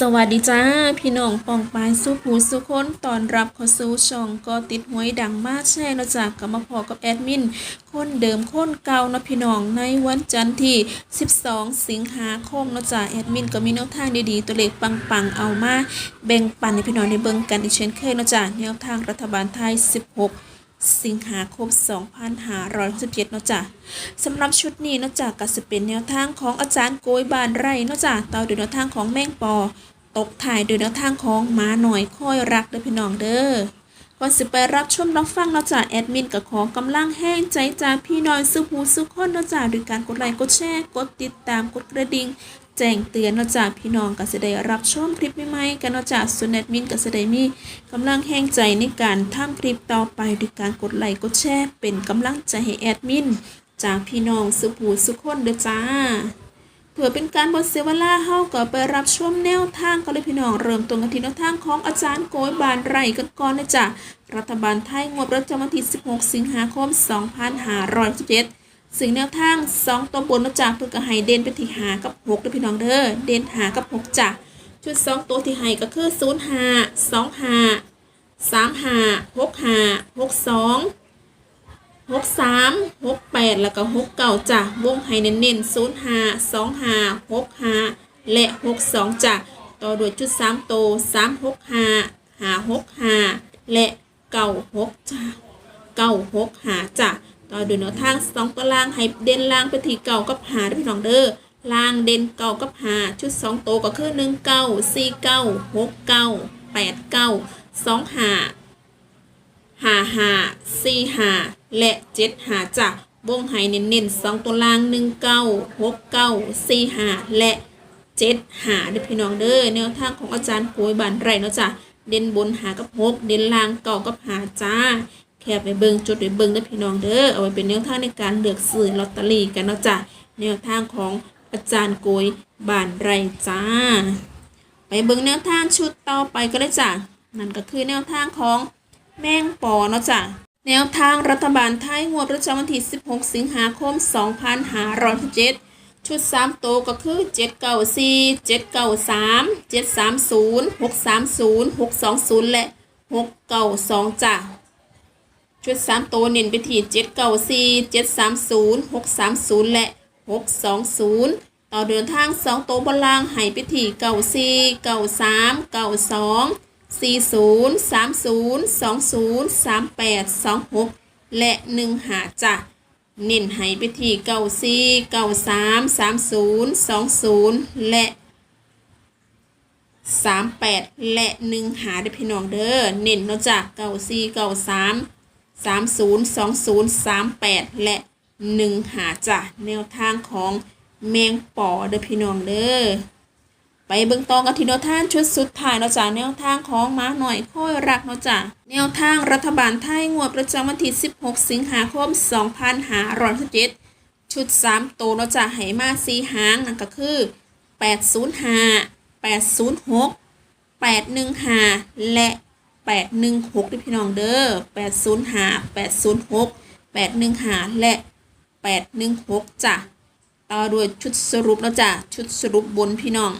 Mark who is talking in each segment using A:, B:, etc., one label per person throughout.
A: สวัสดีจ้า พี่น้องปองปายสุขหูสุคนตอนรับเข้าสู่ช่องก็ติดหวยดังมากแช่เนาะจากกับมาพอกับแอดมิน คนเดิมคนเก่านะพี่น้องในวันจันทร์ที่ 12 สิงหาคมเนาจ้าแอดมินก็มีแนวทางดีๆ ตัวเลขปังๆ เอามาแบ่งปันให้พี่น้องในเบิ่งกันอีกเช่นเคยเนาจ้าแนวทางรัฐบาลไทย 16 สิงหาคม 2567เนาะจ้ะสำหรับชุดนี้เนาะจ้ะก็จะเป็นแนวทางของอาจารย์โกยบานไร่เนาะจ้ะต่อด้วยแนวทางของแมงปอ ตกถ่ายโดยแนวทางของหมาหน่อยค่อยรักเด้อพี่น้องเด้อก่อนสิไปรับชมรับฟังเนาะจ้ะแอดมินก็ขอกำลังแห้งใจจากพี่น้อยสุขหูสุขคนเนาะจ้ะด้วยการกดไลค์กดแชร์กดติดตามกดกระดิ่ง แจ้งเตือนเนาจ้ะพี่น้องก็จะได้รับชมคลิปใหม่ๆกันเนาจ้ะส่วนแอดมินก็จะได้มีกำลังแห้งใจในการทำคลิปต่อไปด้วยการกดไลค์กดแชร์เป็นกำลังใจให้แอดมินจากพี่น้องสุขหูสุขคนเด้อจ้าเพื่อเป็นการบดเสียเวลาเฮาก็ไปรับชมแนวทางกันเลยพี่น้องเริ่มต้นกันที่แนวทางของอาจารย์โกยบานไร่กันก่อนนะจ๊ะรัฐบาลไทยงวดประจำวันที่ 16 สิงหาคม 2567 สิ่งแนวทาง 2 ตัวบนนะจ๊ะเพื่อก็ให้เด่นไปที่หากับ6ด้วยพี่น้องเด้อเด่นหากับ6จ้ะชุด 2 ตัวที่ให้ก็คือ 0 5 2 5 3 5 6 5 6 2หกสามหกแล้วก็หกเก้าจ้ะวงให้เน้นๆศูนย์ห้าสองห้าหกห้าและหกสองจ้ะต่อด้วยจุดสามโตสามหกห้าห้าหกห้าและเก้าหกจ้ะเก้าหกห้าจ้ะ ต่อด้วยแนวทางสองตัวล่างให้เด่นล่างไปที่เก้ากับหาด้วยพี่น้องเด้อล่างเด่นเก้ากับหาชุดสองโตวก็คือหนึ่งเก้าสี่เก้าหกเก้าแปดเก้าสองหาหาหาสี่หาและเจ็ดหาจ้ะวงไห้เน้นๆสองตัวล่างหนึ่งเก้าหกเก้าสี่หาและเจ็ดหาเด้อพี่น้องเด้อแนวทางของอาจารย์โวยบานไรเนาะจ้ะเด่นบนหากับหกเด่นล่างเก้ากับหาจ้า แค่ไปเบิงจดไปเบิงเด้พี่น้องเด้อเอาไว้เป็นแนวทางในการเลือกซื้อลอตเตอรี่กันเนาะจ้ะแนวทางของอาจารย์โกยบานไรจ้า ไปเบิงแนวทางชุดต่อไปก็เลยจ้ะนั่นก็คือแนวทางของแมงปอเนาะจ้ะแนวทางรัฐบาลไทยงวดประจำวันที่ 16 สิงหาคม 2567 ชุด 3 โตวก็คือ 794 793 730 630 620 และ 692จ้ะ ชุด3โตวเน้นไปที่794 730 630และ620ต่อเดินทาง2โตวบนล่างให้ไปที่94 93 92สี่ศูนย์สามศูนย์สองศูนย์สามแปดสองหกและหนึ่งหาจ้ะเน้นให้ไปที่เก้าสี่เก้าสามสามศูนย์สองศูนย์และสามแปดและหนึ่งหาได้พี่น้องเด้อเน้นเนาะจ้ะเก้าสี่เก้าสาม สามศูนย์สองศูนย์สามแปดและหนึ่งหาจ้ะแนวทางของแมงป่อเด้อพี่น้องเด้อไปเบิ่งต่อกันที่แนวทางชุดสุดท้ายเนาะจ้ะแนวทางของหมาหน่อยค่อยรักเนาะจ้ะแนวทางรัฐบาลไทยงวดประจำวันที่ 16 สิงหาคม2567ชุด3โตวเนาะจ้ะให้มา4หางนั่นก็คือ 805 806 815 และ 816ด้วยพี่น้องเด้อ805 806 815 และ 816จ้ะต่อด้วยชุดสรุปเนาะจ้ะชุดสรุปบนพี่น้อง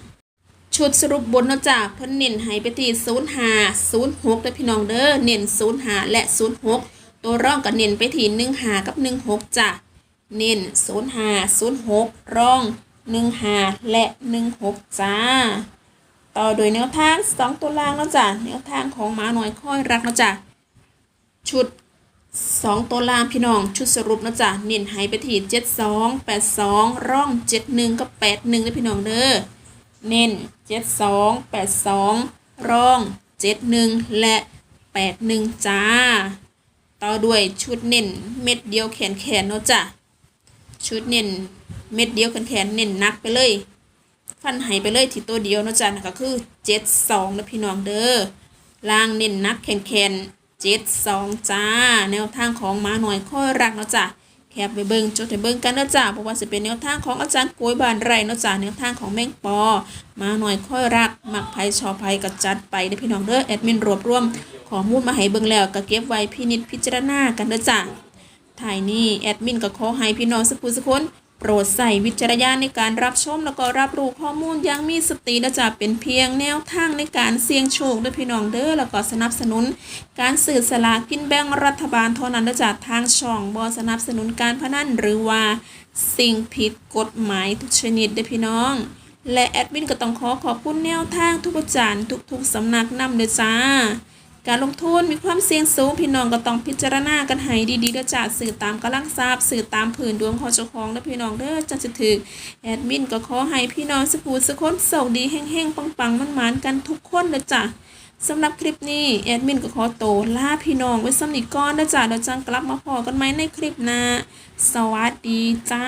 A: ชุดสรุปบนเนาะจ้ะเพิ่นเน้นให้ไปที่0 5 0 6เด้อพี่น้องเด้อเน้น0 5 และ 0 6 ตัวร่องก็เน้นไปที่1 5 กับ 1 6จ้ะเน้น0 5 0 6 ร่อง 1 5 และ 1 6จ้า ต่อโดยแนวทาง 2 ตัวล่างเนาะจ้ะแนวทางของหมาหน่อยค่อยรักนะจ้ะชุด 2 ตัวล่างพี่น้อง ชุดสรุปนะจ้ะเน้นให้ไปที่72 82 ร่อง 71 กับ 81เด้พี่น้องเด้อเน้นเจ็ดสองแปดสองร่องเจ็ดหนึ่งและแปดหนึ่งจ้า ต่อด้วยชุดเน้นเม็ดเดียวแขนแขนเนาะจ้ะชุดเน้นเม็ดเดียวแขนแขนเน้นนักไปเลย ฟันหายไปเลยที่ตัวเดียวนะจ้ะก็คือเจ็ดสองนะพี่น้องเด้อล่างเน้นนักแขนแขนเจ็ดสองจ้า แนวทางของหมาหน่อยค่อยรักนะจ้ะแคบไปเบิ่งจดไปเบิ่งกันนะจ้าเพราะว่าสิเป็นแนวทางของอาจารย์โกยบานไรนะจ้าแนวทางของแมงปอ มาหน่อยค่อยรักมักไผ่ชอไผ่ก็จัดไปเด้พี่น้องเด้อแอดมินรวบรวมข้อมูลมาให้เบิ่งแล้วก็เก็บไว้พินิจพิจารณากันเด้อจ้าถ่ายนี้แอดมินก็ขอให้พี่น้องสักผู้สักคน ปรดใส่วิจารณญาณในการรับชมแล้วก็รับรู้ข้อมูลอย่างมีสติและจะเป็นเพียงแนวทางในการเสี่ยงโชคด้วยพี่น้องเด้อแล้วก็สนับสนุน การสื่อสลากกินแบ่งรัฐบาลเท่านั้นและจากทางช่องบอสนับสนุนการพนันหรือว่าสิ่งผิดกฎหมายทุกชนิดเด้อพี่น้อง และแอดมินก็ต้องขอขอบคุณแนวทางทุกอาจารย์ทุกๆสำนักนำเด้อจ้า การลงทุนมีความเสี่ยงสูงพี่น้องก็ต้องพิจารณากันให้ดีๆด้อจ้าสื่อตามกำลังทราบสื่อตามผืนดวงของเจ้าของและพี่น้องเด้อจังจะถือแอดมินก็ขอให้พี่น้องสกูสกคนโชคดีแห้งๆปังๆมันๆกันทุกคนเด้อจ้าสำหรับคลิปนี้แอดมินก็ขอโตลาพี่น้องไว้สำนิก่อนเด้อจ้าเดี๋ยวจังกลับมาพอกันไหมในคลิปหน้าสวัสดีจ้า